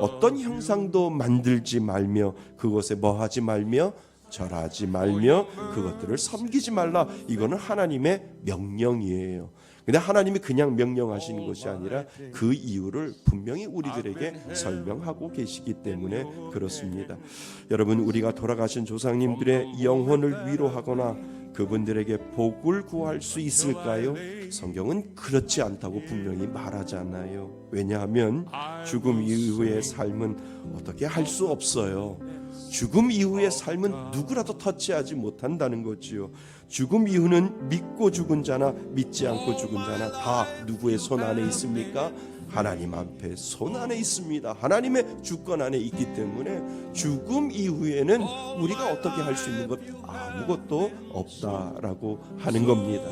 어떤 형상도 만들지 말며 그것에 뭐하지 말며 절하지 말며 그것들을 섬기지 말라. 이거는 하나님의 명령이에요. 근데 하나님이 그냥 명령하시는 것이 아니라 그 이유를 분명히 우리들에게 설명하고 계시기 때문에 그렇습니다. 여러분 우리가 돌아가신 조상님들의 영혼을 위로하거나 그분들에게 복을 구할 수 있을까요? 성경은 그렇지 않다고 분명히 말하잖아요. 왜냐하면 죽음 이후의 삶은 어떻게 할 수 없어요. 죽음 이후의 삶은 누구라도 터치하지 못한다는 거지요. 죽음 이후는 믿고 죽은 자나 믿지 않고 죽은 자나 다 누구의 손 안에 있습니까? 하나님 앞에 손 안에 있습니다. 하나님의 주권 안에 있기 때문에 죽음 이후에는 우리가 어떻게 할 수 있는 것 아무것도 없다라고 하는 겁니다.